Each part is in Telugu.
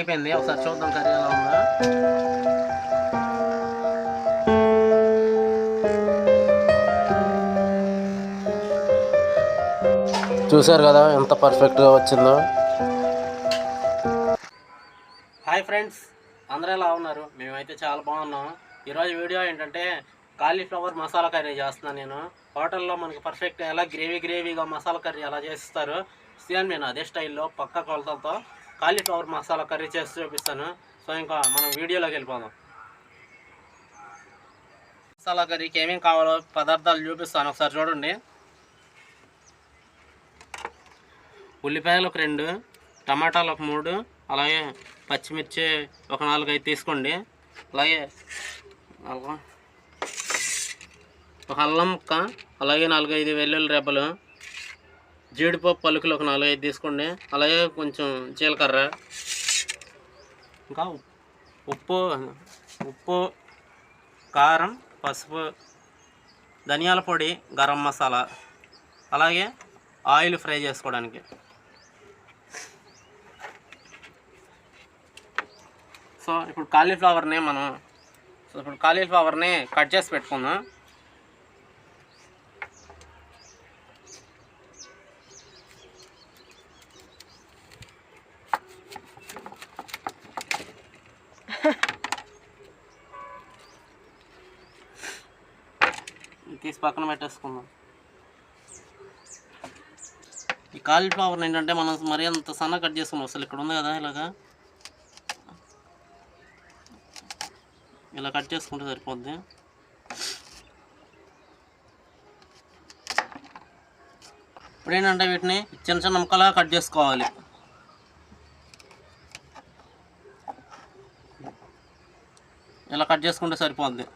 అయిపోయింది. ఒకసారి చూద్దాం కర్రీ ఎలా ఉందా? చూశారు కదా ఎంత పర్ఫెక్ట్గా వచ్చిందో. హాయ్ ఫ్రెండ్స్ అందరూ ఎలా ఉన్నారు? మేమైతే చాలా బాగున్నాం. ఈరోజు వీడియో ఏంటంటే కాలీఫ్లవర్ మసాలా కర్రీ చేస్తున్నాను నేను. హోటల్లో మనకి పర్ఫెక్ట్ ఎలా గ్రేవీ గ్రేవీగా మసాలా కర్రీ ఎలా చేస్తారు? సేమ్ నేను అదే స్టైల్లో పక్క కొలతలతో కాలీఫ్లవర్ మసాలా కర్రీ చేసి చూపిస్తాను. సో ఇంకా మనం వీడియోలోకి వెళ్ళిపోదాం. మసాలా కర్రీకి ఏమేమి కావాలో పదార్థాలు చూపిస్తాను. ఒకసారి చూడండి. ఉల్లిపాయలు ఒక రెండు టమాటాలు ఒక మూడు అలాగే పచ్చిమిర్చి ఒక నాలుగు ఐదు తీసుకోండి. అలాగే ఒక అల్లం ముక్క అలాగే నాలుగు ఐదు వెల్లుల్లి రెబ్బలు జీడిపప్పు పలుకులు ఒక నాలుగు ఐదు తీసుకోండి. అలాగే కొంచెం జీలకర్ర. ఇంకా ఉప్పు ఉప్పు కారం పసుపు ధనియాల పొడి గరం మసాలా. అలాగే ఆయిల్ ఫ్రై చేసుకోవడానికి. సో ఇప్పుడు కాలీఫ్లవర్ని మనం సో ఇప్పుడు కాలీఫ్లవర్ని కట్ చేసి పెట్టుకుందాం ఇది తీసి పక్కన పెట్టేసుకుందాం. ఈ కాలీఫ్లవర్ని ఏంటంటే మనం మరీ అంత సన్న కట్ చేసుకున్నాం అసలు ఇక్కడ ఉంది కదా ఇలాగా. ఇలా కట్ చేసుకుంటే సరిపోద్ది. ఇప్పుడు ఏంటంటే వీటిని చిన్న చిన్న ముక్కలుగా కట్ చేసుకోవాలి. ఇలా కట్ చేసుకుంటే సరిపోద్ది.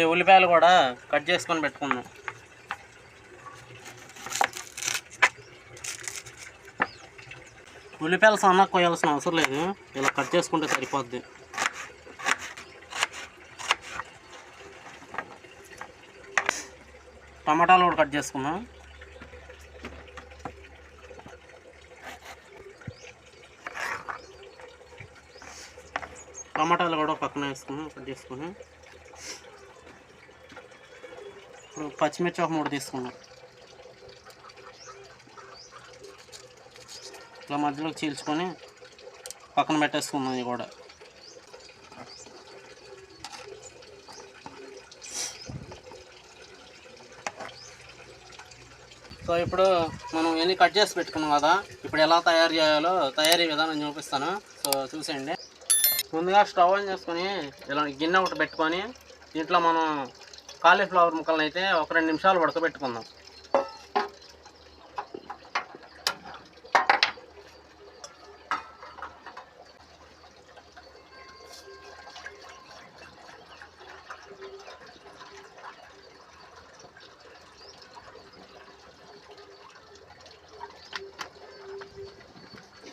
ఇప్పుడు ఈ ఉల్లిపాయలు కూడా కట్ చేసుకొని పెట్టుకుందాం. ఉల్లిపాయలు సన్నగా కోయాల్సిన అవసరం లేదు. ఇలా కట్ చేసుకుంటే సరిపోద్ది. టమాటాలు కూడా కట్ చేసుకుందాం. టమాటాలు కూడా పక్కన వేసుకున్నాం కట్ చేసుకుని ఇప్పుడు పచ్చిమిర్చి ఒక మూడు తీసుకున్నాం. ఇట్లా మధ్యలో చీల్చుకొని పక్కన పెట్టేసుకున్నాం ఇవి కూడా. సో ఇప్పుడు మనం ఎన్ని కట్ చేసి పెట్టుకున్నాం కదా ఇప్పుడు ఎలా తయారు చేయాలో తయారీ విధానం చూపిస్తాను. సో చూసేయండి. ముందుగా స్టవ్ ఆన్ చేసుకొని ఇలా గిన్నె ఒకటి పెట్టుకొని దీంట్లో మనం కాలీఫ్లవర్ ముక్కలను అయితే ఒక రెండు నిమిషాలు ఉడకబెట్టుకుందాం.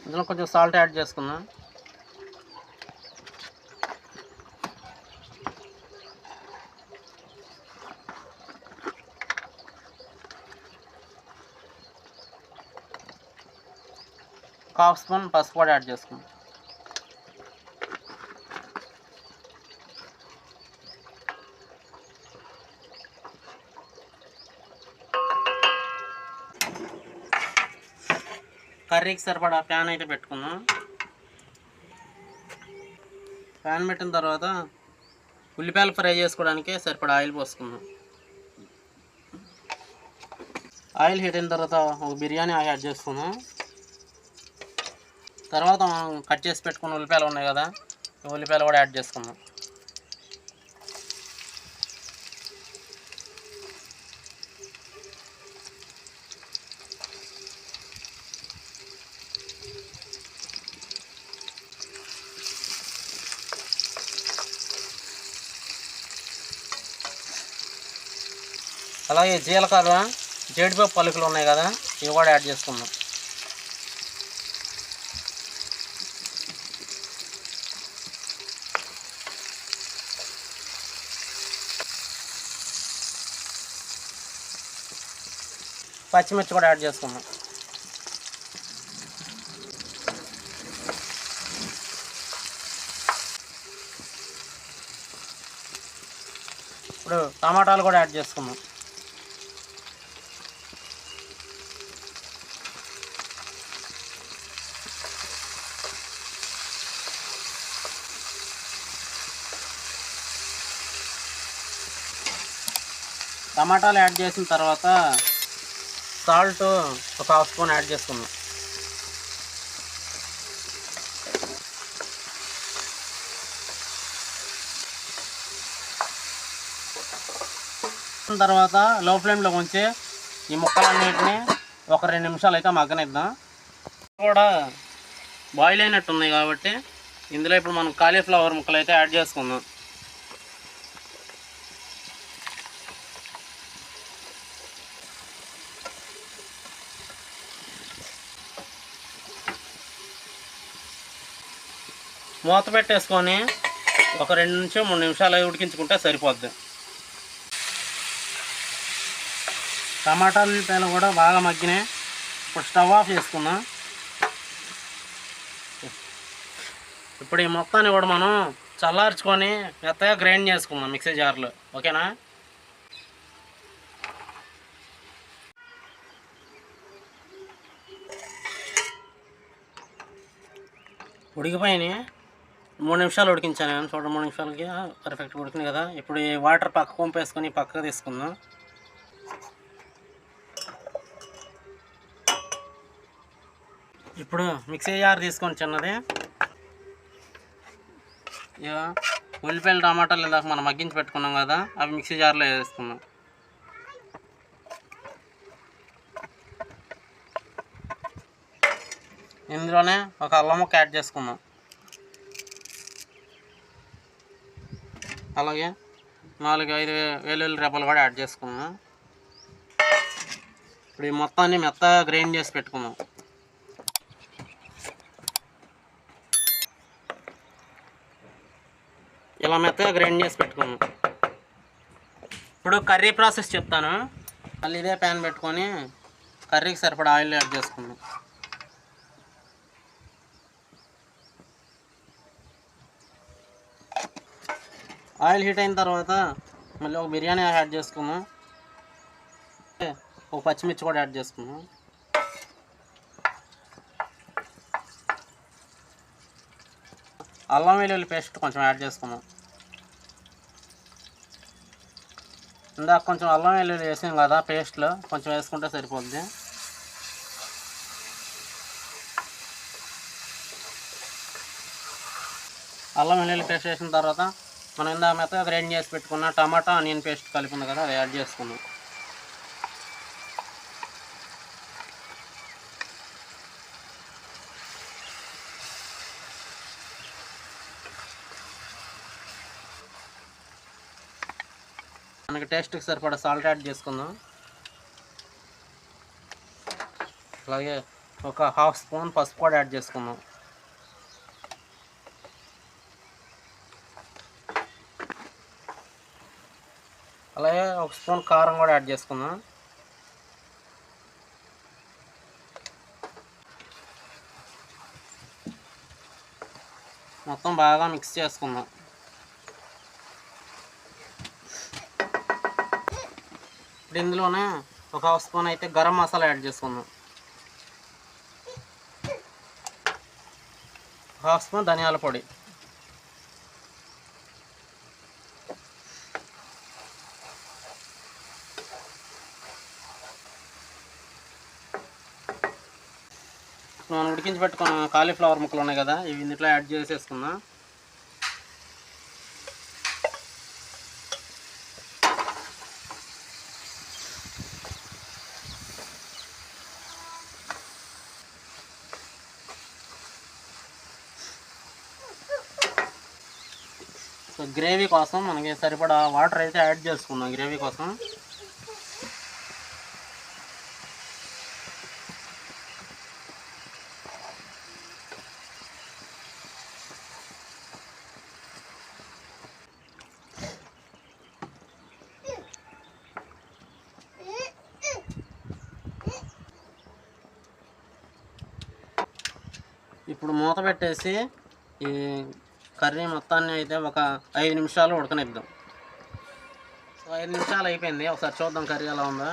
ఇందులో కొంచెం సాల్ట్ యాడ్ చేసుకుందాం. హాఫ్ స్పూన్ పసుపు కూడా యాడ్ చేసుకుందాం. కర్రీకి సరిపడా ప్యాన్ అయితే పెట్టుకుందాం. ప్యాన్ పెట్టిన తర్వాత ఉల్లిపాయలు ఫ్రై చేసుకోవడానికి సరిపడా ఆయిల్ పోసుకుందాం. ఆయిల్ హీట్ అయిన తర్వాత ఒక బిర్యానీ ఆయిల్ యాడ్ చేసుకుందాం. తర్వాత మనం కట్ చేసి పెట్టుకున్న ఉల్లిపాయలు ఉన్నాయి కదా ఈ ఉల్లిపాయలు కూడా యాడ్ చేసుకుందాం. అలాగే జీలకర్ర జీడిపప్పు పలుకులు ఉన్నాయి కదా ఇవి కూడా యాడ్ చేసుకుందాం. పచ్చిమిర్చి కూడా యాడ్ చేసుకుందాం. ఇప్పుడు టమాటాలు కూడా యాడ్ చేసుకుందాం. టమాటాలు యాడ్ చేసిన తర్వాత సాల్ట్ ఒక హాఫ్ స్పూన్ యాడ్ చేసుకుందాం. తర్వాత లో ఫ్లేమ్లో ఉంచి ఈ ముక్కలన్నిటిని ఒక రెండు నిమిషాలు అయితే మగ్గనిద్దాం. కూడా బాయిల్ అయినట్టు ఉన్నాయి కాబట్టి ఇందులో ఇప్పుడు మనం కాలీఫ్లవర్ ముక్కలు అయితే యాడ్ చేసుకుందాం. మూత పెట్టేసుకొని ఒక రెండు నుంచి మూడు నిమిషాలు ఉడికించుకుంటే సరిపోద్ది. టమాటాలు ఉల్లిపాయలు కూడా బాగా మగ్గినాయి. ఇప్పుడు స్టవ్ ఆఫ్ చేసుకుందాం. ఇప్పుడు ఈ మొత్తాన్ని కూడా మనం చల్లార్చుకొని మెత్తగా గ్రైండ్ చేసుకుందాం మిక్సీ జార్లో. ఓకేనా? ఉడికిపోయినాయి. మూడు నిమిషాలు ఉడికించాను నేను. చూడండి మూడు నిమిషాలకి పర్ఫెక్ట్గా ఉడికింది కదా. ఇప్పుడు ఈ వాటర్ పక్క పంపేసుకొని పక్కకు తీసుకుందాం. ఇప్పుడు మిక్సీ జార్ తీసుకొని చిన్నది. ఇక ఉల్లిపాయలు టమాటాలు ఇందాక మనం మగ్గించి పెట్టుకున్నాం కదా అవి మిక్సీ జార్లో వేసుకుందాం. ఇందులోనే ఒక అల్లం ముక్క యాడ్ చేసుకుందాం. అలాగే నాలుగు ఐదు వెల్లుల్లి రెబ్బలు కూడా యాడ్ చేసుకుందాం ఇప్పుడు ఈ మొత్తాన్ని మెత్తగా గ్రైండ్ చేసి పెట్టుకుందాం. ఇలా మెత్తగా గ్రైండ్ చేసి పెట్టుకుందాం. ఇప్పుడు కర్రీ ప్రాసెస్ చెప్తాను. మళ్ళీ ఇదే ప్యాన్ పెట్టుకొని కర్రీకి సరిపడా ఆయిల్ యాడ్ చేసుకుందాం. ఆయిల్ హీట్ అయిన తర్వాత మళ్ళీ ఒక బిర్యానీ యాడ్ చేసుకున్నాం. ఒక పచ్చిమిర్చి కూడా యాడ్ చేసుకున్నాం. అల్లం వెల్లుల్లి పేస్ట్ కొంచెం యాడ్ చేసుకున్నాం. ఇందాక కొంచెం అల్లం వెల్లుల్లి వేసాం కదా పేస్ట్లో కొంచెం వేసుకుంటే సరిపోద్ది. అల్లం వెల్లుల్లి పేస్ట్ వేసిన తర్వాత మనం ఇందాక మెత్తగా గ్రైండ్ చేసి పెట్టుకున్న టమాటా ఆనియన్ పేస్ట్ కలిపి ఉంది కదా అది యాడ్ చేసుకుందాం. మనకి టేస్ట్కి సరిపడా సాల్ట్ యాడ్ చేసుకుందాం. అలాగే ఒక హాఫ్ స్పూన్ పసుపు కూడా యాడ్ చేసుకుందాం అలాగే ఒక స్పూన్ కారం కూడా యాడ్ చేసుకుందాం. మొత్తం బాగా మిక్స్ చేసుకుందాం. ఇప్పుడు ఇందులోనే ఒక హాఫ్ స్పూన్ అయితే గరం మసాలా యాడ్ చేసుకుందాం. హాఫ్ స్పూన్ ధనియాల పొడి. మనం ఉడికించి పెట్టుకున్న కాలీఫ్లవర్ ముక్కలు ఉన్నాయి కదా ఇవి ఇందులో యాడ్ చేసేసుకుందాం. సో గ్రేవీ కోసం మనకి సరిపడా వాటర్ అయితే యాడ్ చేసుకుందాం గ్రేవీ కోసం. ఇప్పుడు మూత పెట్టేసి ఈ కర్రీ మొత్తాన్ని అయితే ఒక ఐదు నిమిషాలు ఉడకనిద్దాం. సో ఐదు నిమిషాలు అయిపోయింది. ఒకసారి చూద్దాం కర్రీ ఎలా ఉందా.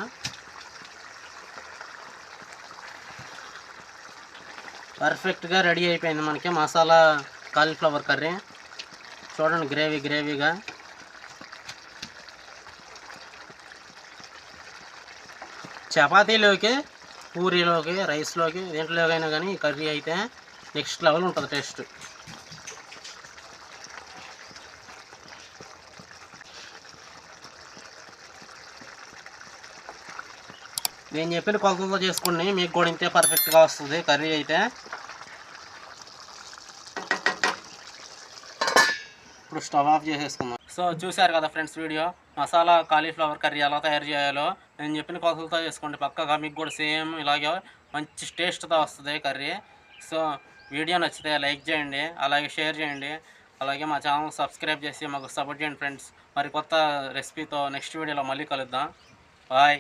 పర్ఫెక్ట్గా రెడీ అయిపోయింది మనకి మసాలా కాలీఫ్లవర్ కర్రీ. చూడండి గ్రేవీ గ్రేవీగా. చపాతీలోకి పూరీలోకి రైస్లోకి దేంట్లోకైనా కానీ కర్రీ అయితే నెక్స్ట్ లెవెల్ ఉంటుంది టేస్ట్. నేను చెప్పిన కొలతలతో చేసుకోండి మీకు కూడా ఇంతే పర్ఫెక్ట్గా వస్తుంది కర్రీ అయితే. ఇప్పుడు స్టవ్ ఆఫ్ చేసేసుకుందాం. సో చూశారు కదా friends video masala cauliflower curry ఎలా తయారు చేయాలో. నేను చెప్పిన కొలతలతో చేసుకోండి పక్కగా మీకు కూడా సేమ్ ఇలాగే మంచి టేస్ట్తో వస్తుంది కర్రీ. సో వీడియో నచ్చితే లైక్ చేయండి అలాగే షేర్ చేయండి అలాగే మా ఛానల్ సబ్స్క్రైబ్ చేసి మాకు సపోర్ట్ చేయండి ఫ్రెండ్స్. మరి కొత్త రెసిపీతో నెక్స్ట్ వీడియోలో మళ్ళీ కలుద్దాం. బాయ్.